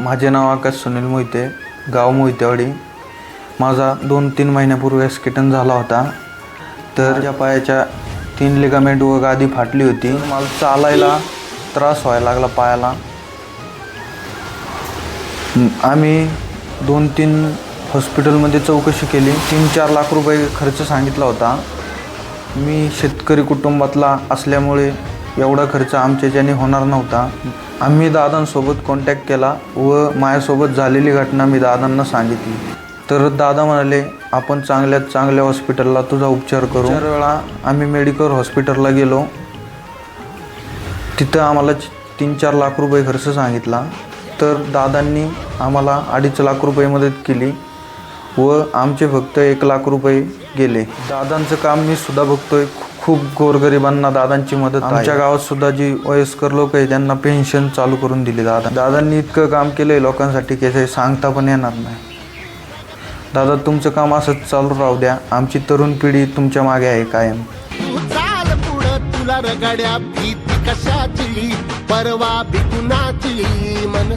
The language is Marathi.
माझे नाव आकाश सुनील मोहिते गाव मोहितेवाडी. माझा दोन तीन महिन्यापूर्वी ॲक्सिडेंट झाला होता. तर माझ्या पायाच्या तीन लिगामेंट व गादी फाटली होती. मला चालायला त्रास व्हायला लागला पायाला. आम्ही दोन तीन हॉस्पिटलमध्ये चौकशी केली. तीन चार लाख रुपये खर्च सांगितला होता. मी शेतकरी कुटुंबातला असल्यामुळे एवढा खर्च आमच्याच्याने होणार नव्हता. आम्ही दादांसोबत कॉन्टॅक्ट केला व माझ्यासोबत झालेली घटना मी दादांना सांगितली. तर दादा म्हणाले आपण चांगल्यात चांगल्या हॉस्पिटलला तुझा उपचार करू. चार वेळा आम्ही मेडिकल हॉस्पिटलला गेलो. तिथं आम्हाला तीन चार लाख रुपये खर्च सांगितला. तर दादांनी आम्हाला अडीच लाख रुपये मदत केली व आमचे फक्त एक लाख रुपये गेले. दादांचं काम मी सुद्धा बघतोय. खूप गोरगरिबांना दादांची मदत आहे. आमच्या गावात सुद्धा जी वयस्कर लोक आहे त्यांना पेन्शन चालू करून दिली दादा. दादांनी इतकं काम केलं आहे लोकांसाठी की ते सांगता पण येणार नाही. दादा तुमचं काम असंच चालू राहू द्या. आमची तरुण पिढी तुमच्या मागे आहे कायम. तू चाल पुढं तुला रगड्या भीती कशाची परवा मन